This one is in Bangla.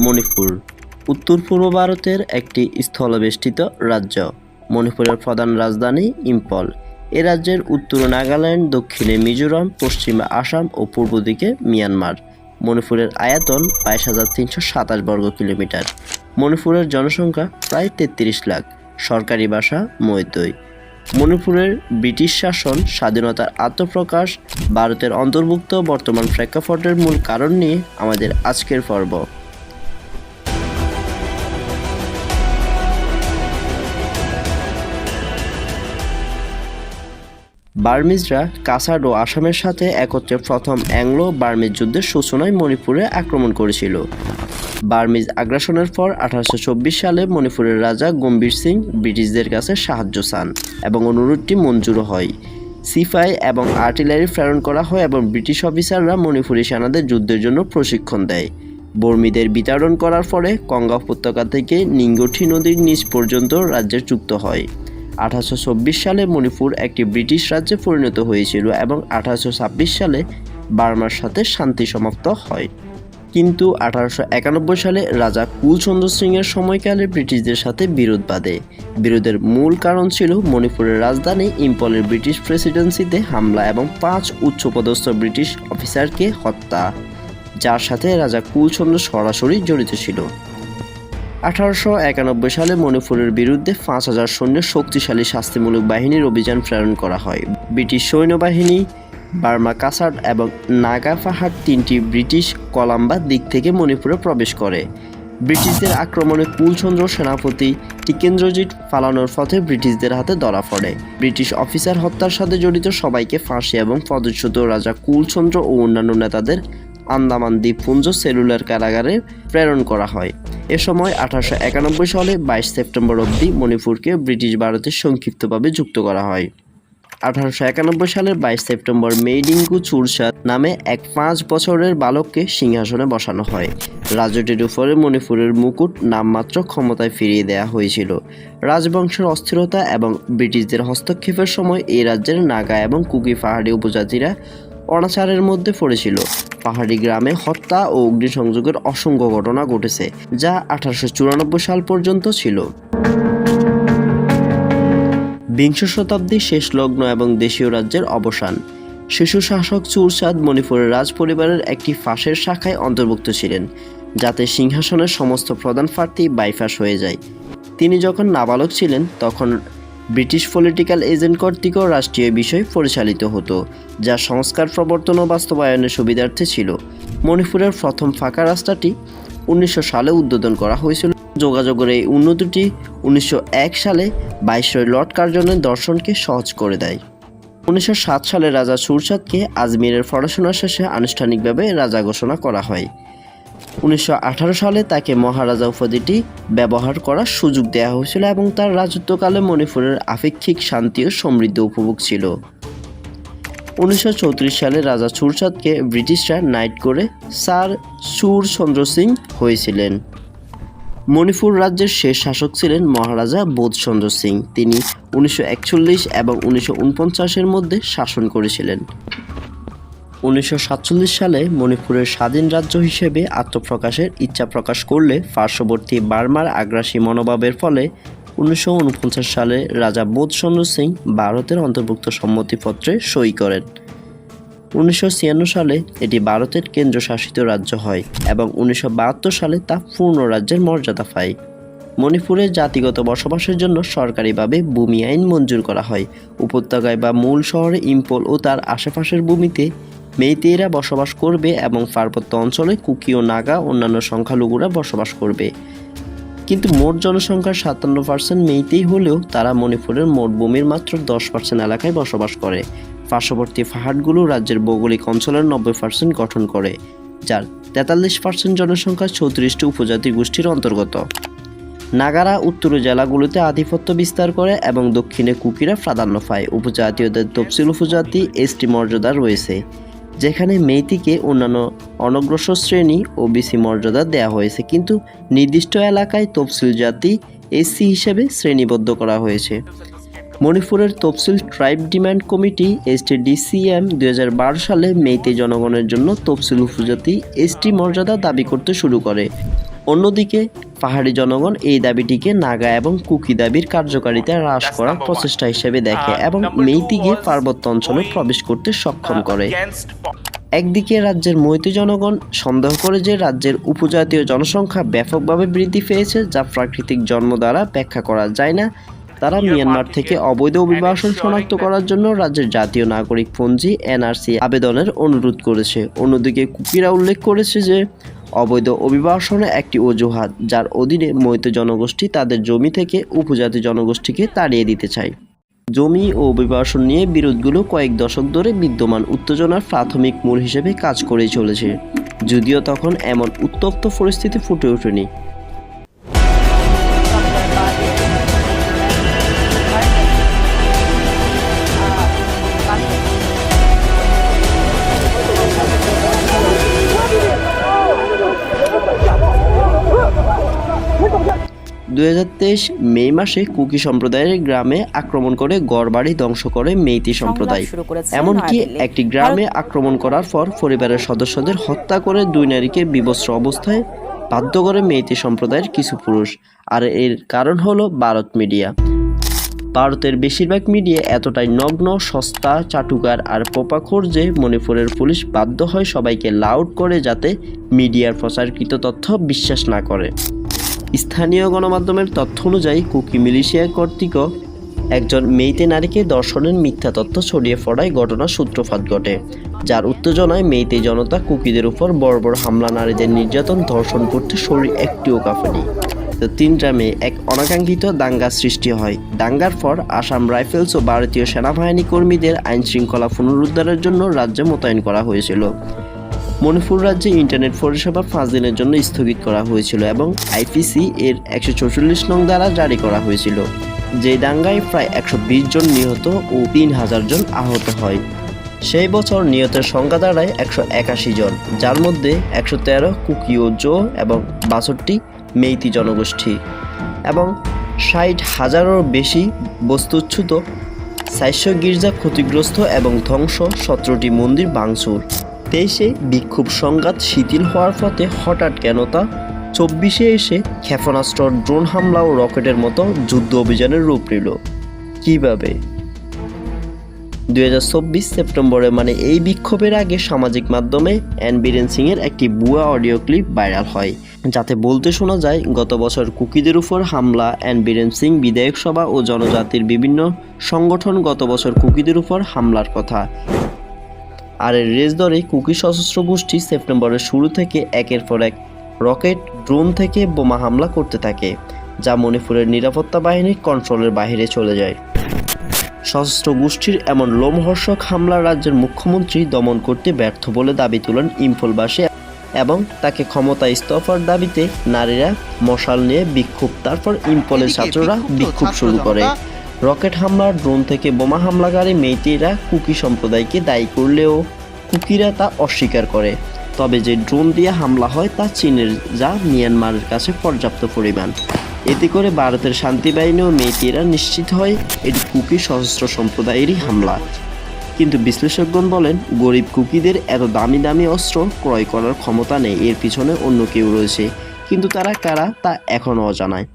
মণিপুর। উত্তর পূর্ব ভারতের একটি স্থলবেষ্টিত রাজ্য, মণিপুরের প্রধান রাজধানী ইম্ফল। এ রাজ্যের উত্তরে নাগাল্যান্ড, দক্ষিণে মিজোরাম, পশ্চিমে আসাম ও পূর্ব দিকে মিয়ানমার। মণিপুরের আয়তন বাইশ হাজার তিনশো সাতাশ বর্গ কিলোমিটার। মণিপুরের জনসংখ্যা প্রায় তেত্রিশ লাখ। সরকারি ভাষা মৈতৈ মণিপুরের ব্রিটিশ শাসন, স্বাধীনতার আত্মপ্রকাশ, ভারতের অন্তর্ভুক্ত বর্তমান প্রেক্ষাপটের মূল কারণ নিয়ে আমাদের আজকের পর্ব। বার্মিজরা কাসাড ও আসামের সাথে একত্রে প্রথম অ্যাংলো বার্মিজ যুদ্ধের সূচনায় মণিপুরে আক্রমণ করেছিল। বার্মিজ আগ্রাসনের পর আঠারোশো চব্বিশ সালে মণিপুরের রাজা গম্ভীর সিং ব্রিটিশদের কাছে সাহায্য চান এবং অনুরোধটি মঞ্জুরও হয়। সিপাই এবং আর্টিলারি প্রেরণ করা হয় এবং ব্রিটিশ অফিসাররা মণিপুরী সেনাদের যুদ্ধের জন্য প্রশিক্ষণ দেয়। বর্মীদের বিতাড়ন করার পরে কঙ্গা উপত্যকা থেকে নিঙ্গঠি নদীর নিচ পর্যন্ত রাজ্যের যুক্ত হয়। আঠারোশো চব্বিশ সালে মণিপুর একটি ব্রিটিশ রাজ্যে পরিণত হয়েছিল এবং আঠারোশো ছাব্বিশ সালে বার্মার সাথে শান্তি সমাপ্ত হয়। কিন্তু আঠারোশো একানব্বই সালে রাজা কুলচন্দ্র সিংয়ের সময়কালে ব্রিটিশদের সাথে বিরোধ বাঁধে। বিরোধের মূল কারণ ছিল মণিপুরের রাজধানী ইম্পলের ব্রিটিশ প্রেসিডেন্সিতে হামলা এবং পাঁচ উচ্চপদস্থ ব্রিটিশ অফিসারকে হত্যা, যার সাথে রাজা কুলচন্দ্র সরাসরি জড়িত ছিল। আঠারোশো একানব্বই সালে মণিপুরের বিরুদ্ধে পাঁচ হাজার সৈন্যের শক্তিশালী শাস্তিমূলক বাহিনীর অভিযান প্রেরণ করা হয়। ব্রিটিশ সৈন্যবাহিনী, বার্মা কাসার এবং নাগা পাহাড় তিনটি ব্রিটিশ কলাম্বা দিক থেকে মণিপুরে প্রবেশ করে। ব্রিটিশদের আক্রমণে কুলচন্দ্র সেনাপতি টিকেন্দ্রজিৎ পালানোর পথে ব্রিটিশদের হাতে ধরা পড়ে। ব্রিটিশ অফিসার হত্যার সাথে জড়িত সবাইকে ফাঁসি এবং পদচ্যুত রাজা কুলচন্দ্র ও অন্যান্য নেতাদের আন্দামান দ্বীপপুঞ্জ সেলুলার কারাগারে প্রেরণ করা হয়। এ সময় আঠারোশো একানব্বই সালে বাইশ সেপ্টেম্বর অবধি মণিপুরকে ব্রিটিশ ভারতে সংক্ষিপ্তভাবে যুক্ত করা হয়। আঠারোশো একানব্বই সালের বাইশ সেপ্টেম্বর মেইডিঙ্গু চুরসাদ নামে এক পাঁচ বছরের বালককে সিংহাসনে বসানো হয়। রাজ্যটির উপরে মণিপুরের মুকুট নামমাত্র ক্ষমতায় ফিরিয়ে দেওয়া হয়েছিল। রাজবংশের অস্থিরতা এবং ব্রিটিশদের হস্তক্ষেপের সময় এই রাজ্যের নাগা এবং কুকি পাহাড়ি উপজাতিরা অনাচারের মধ্যে পড়েছিল। পাহাড়ি গ্রামে হত্যা ও অগ্নিসংযোগের অসংখ্য ঘটনা ঘটেছে, যা আঠারোশো চুরানব্বই সাল পর্যন্ত ছিল। বিংশ শতাব্দীর শেষ লগ্ন এবং দেশীয় রাজ্যের অবসান। শিশু শাসক চুরচাঁদ মণিপুরের রাজ পরিবারের একটি ফাঁসের শাখায় অন্তর্ভুক্ত ছিলেন, যাতে সিংহাসনের সমস্ত প্রধান প্রার্থী বাইফাস হয়ে যায়। তিনি যখন নাবালক ছিলেন, তখন ব্রিটিশ পলিটিক্যাল এজেন্ট কর্তৃক রাষ্ট্রীয় বিষয় পরিচালিত হতো, যা সংস্কার, প্রবর্তন ও বাস্তবায়নের সুবিধার্থে ছিল। মণিপুরের প্রথম ফাঁকা রাস্তাটি উনিশশো সালে উদ্বোধন করা হয়েছিল। যোগাযোগের এই উন্নতিটি উনিশশো এক সালে বাইশরয় লর্ড কার্জনের দর্শনকে সহজ করে দেয়। উনিশশো সাত সালে রাজা সুরসাদকে আজমিরের পড়াশোনা শেষে আনুষ্ঠানিকভাবে রাজা ঘোষণা করা হয়। উনিশশো আঠারো সালে তাকে মহারাজা উপাধিটি ব্যবহার করার সুযোগ দেওয়া হয়েছিল এবং তার রাজত্বকালে মণিপুরের আপেক্ষিক শান্তি ও সমৃদ্ধ উপভোগ ছিল। উনিশশো চৌত্রিশ সালে রাজা সুরচাঁদকে ব্রিটিশরা নাইট করে স্যার সুরচন্দ্র সিং হয়েছিলেন। মণিপুর রাজ্যের শেষ শাসক ছিলেন মহারাজা বোধচন্দ্র সিং। তিনি উনিশশো একচল্লিশ এবং উনিশশো উনপঞ্চাশের মধ্যে শাসন করেছিলেন। উনিশশো সাতচল্লিশ সালে মণিপুরের স্বাধীন রাজ্য হিসেবে আত্মপ্রকাশের ইচ্ছা প্রকাশ করলে পার্শ্ববর্তী বার্মার আগ্রাসী মনোভাবের ফলে উনিশশো উনপঞ্চাশ সালে রাজা বোধচন্দ্র সিং ভারতের অন্তর্ভুক্ত সম্মতিপত্রে সই করেন। উনিশশো সালে এটি ভারতের কেন্দ্রশাসিত রাজ্য হয় এবং উনিশশো বাহাত্তর সালে তা পূর্ণ রাজ্যের মর্যাদা পায়। মণিপুরে জাতিগত বসবাসের জন্য সরকারিভাবে ভূমি আইন মঞ্জুর করা হয়। উপত্যকায় বা মূল শহরে ইম্পল ও তার আশেপাশের ভূমিতে মেইতেইরা বসবাস করবে এবং পার্বত্য অঞ্চলে কুকি ও নাগা, অন্যান্য সংখ্যালঘুরা বসবাস করবে। কিন্তু মোট জনসংখ্যার সাতান্ন পার্সেন্ট মেইতেই হলেও তারা মণিপুরের মোট ভূমির মাত্র দশ পার্সেন্ট এলাকায় বসবাস করে। পার্শ্ববর্তী পাহাড়গুলো রাজ্যের ভৌগোলিক অঞ্চলের নব্বই পার্সেন্ট গঠন করে, যার তেতাল্লিশ পার্সেন্ট জনসংখ্যা চৌত্রিশটি উপজাতি গোষ্ঠীর অন্তর্গত। নাগারা উত্তর জেলাগুলোতে আধিপত্য বিস্তার করে এবং দক্ষিণে কুকিরা প্রাধান্য পায়। উপজাতীয়দের তফসিল উপজাতি, এসটি মর্যাদা রয়েছে। যেখানে মেয়েটিকে অন্যান্য অনগ্রসর শ্রেণি ও বিসি মর্যাদা দেওয়া হয়েছে, কিন্তু নির্দিষ্ট এলাকায় তফসিল জাতি এসসি হিসেবে শ্রেণীবদ্ধ করা হয়েছে। মণিপুরের তফসিল ট্রাইব ডিমান্ড কমিটি এসটিডিসিএম দুই সালে মেইতে জনগণের জন্য তফসিল উপজাতি এসটি মর্যাদা দাবি করতে শুরু করে। অন্যদিকে পাহাড়ি জনগণ এই দাবিটিকে নাগা এবং কুকি দাবির কার্যকারিতা হ্রাস করার প্রচেষ্টা হিসেবে দেখে এবং মেইতিকে পার্বত্য অঞ্চলে প্রবেশ করতে সক্ষম করে। একদিকে রাজ্যের মৈতী জনগণ সন্দেহ করে যে রাজ্যের উপজাতীয় জনসংখ্যা ব্যাপকভাবে বৃদ্ধি পেয়েছে যা প্রাকৃতিক জন্ম দ্বারা ব্যাখ্যা করা যায় না। তারা মিয়ানমার থেকে অবৈধ অভিবাসন শনাক্ত করার জন্য রাজ্যের জাতীয় নাগরিক পঞ্জি এনআরসি আবেদনের অনুরোধ করেছে। অন্যদিকে কুকিরা উল্লেখ করেছে যে অবৈধ অভিবাসনে একটি অজুহাত, যার অধীনে মৈত জনগোষ্ঠী তাদের জমি থেকে উপজাতি জনগোষ্ঠীকে তাড়িয়ে দিতে চায়। জমি ও অভিবাসন নিয়ে বিরোধগুলো কয়েক দশক ধরে বিদ্যমান উত্তেজনার প্রাথমিক মূল হিসেবে কাজ করেই চলেছে। যদিও তখন এমন উত্তপ্ত পরিস্থিতি ফুটে ওঠেনি। দু হাজার তেইশ মে মাসে কুকি সম্প্রদায়ের গ্রামে আক্রমণ করে গড়বাড়ি ধ্বংস করে মেইতি সম্প্রদায়। এমনকি একটি গ্রামে আক্রমণ করার পর পরিবারের সদস্যদের হত্যা করে দুই নারীকে বিবস্ত্র অবস্থায় বাধ্য করে মেইতি সম্প্রদায়ের কিছু পুরুষ। আর এর কারণ হলো ভারত মিডিয়া। ভারতের বেশিরভাগ মিডিয়া এতটাই নগ্ন সস্তা চাটুকার আর পোপাখোর যে মণিপুরের পুলিশ বাধ্য হয় সবাইকে লাউড করে যাতে মিডিয়ার প্রচারকৃত তথ্য বিশ্বাস না করে। স্থানীয় গণমাধ্যমের তথ্য অনুযায়ী কুকি মিলিশিয়া কর্তৃক একজন মেইতে নারীকে দর্শনের মিথ্যা তথ্য ছড়িয়ে পড়ায় ঘটনার সূত্রপাত ঘটে, যার উত্তেজনায় মেইতে জনতা কুকিদের উপর বড় বড় হামলা, নারীদের নির্যাতন, ধর্ষণ করতে শরীর একটিও কাঁপেনি তো তিনটা মেয়ে এক অনাকাঙ্ক্ষিত দাঙ্গা সৃষ্টি হয়। দাঙ্গার পর আসাম রাইফেলস ও ভারতীয় সেনাবাহিনী কর্মীদের আইন শৃঙ্খলা পুনরুদ্ধারের জন্য রাজ্যে মোতায়েন করা হয়েছিল। মণিপুর রাজ্যে ইন্টারনেট পরিষেবা পাঁচ দিনের জন্য স্থগিত করা হয়েছিল এবং আইপিসি এর একশো চৌচল্লিশ নং দ্বারা জারি করা হয়েছিল, যে দাঙ্গায় প্রায় একশো বিশ জন নিহত ও তিন হাজার জন আহত হয়। সেই বছর নিহতের সংখ্যা দাঁড়ায় একশো একাশি জন, যার মধ্যে একশো তেরো কুকিও জো এবং বাষট্টি মেইতি জনগোষ্ঠী এবং ষাট হাজারেরও বেশি বস্তুচ্যুত সাতশো গির্জা ক্ষতিগ্রস্ত এবং ধ্বংস সতেরোটি মন্দির ভাঙচুর। তেইশে বিক্ষোভ সংঘাত শিথিল হওয়ার পথে হঠাৎ কেন তা? চব্বিশে এসে ক্ষেপণাস্ত্র, ড্রোন হামলা ও রকেটের মতো যুদ্ধ অভিযানের রূপ নিল। কীভাবে? দু হাজার চব্বিশ সেপ্টেম্বরে মানে এই বিক্ষোভের আগে সামাজিক মাধ্যমে অ্যান বীরেন সিং এর একটি বুয়া অডিও ক্লিপ ভাইরাল হয়, যাতে বলতে শোনা যায় গত বছর কুকিদের উপর হামলা অ্যান বীরেন সিং বিধায়ক সভা ও জনজাতির বিভিন্ন সংগঠন গত বছর কুকিদের উপর হামলার কথা। আর এর রেস ধরে কুকি সশস্ত্র গোষ্ঠী সেপ্টেম্বরের শুরু থেকে একের পর এক রকেট ড্রোন থেকে বোমা হামলা করতে থাকে যা মণিপুরের নিরাপত্তা বাহিনীর কন্ট্রোলের বাইরে চলে যায়। সশস্ত্র গোষ্ঠীর এমন লোমহর্ষক হামলা রাজ্যের মুখ্যমন্ত্রী দমন করতে ব্যর্থ বলে দাবি তোলেন ইম্ফলবাসী এবং তাকে ক্ষমতা ইস্তফার দাবিতে নারীরা মশাল নিয়ে বিক্ষোভ তারপর ইম্ফলের এদিকে ছাত্ররা বিক্ষোভ শুরু করে। রকেট হামলার ড্রোন থেকে বোমা হামলাকারী মেয়েটিরা কুকি সম্প্রদায়কে দায়ী করলেও কুকিরা তা অস্বীকার করে। তবে যে ড্রোন দিয়ে হামলা হয় তা চীনের যা মিয়ানমারের কাছে পর্যাপ্ত পরিমাণ। এতে করে ভারতের শান্তি বাহিনী ও মেয়েটিরা নিশ্চিত হয়, এটি কুকি সশস্ত্র সম্প্রদায়েরই হামলা। কিন্তু বিশ্লেষকগণ বলেন, গরিব কুকিদের এত দামি দামি অস্ত্র ক্রয় করার ক্ষমতা নেই, এর পিছনে অন্য কেউ রয়েছে। কিন্তু তারা কারা তা এখনও অজানায়।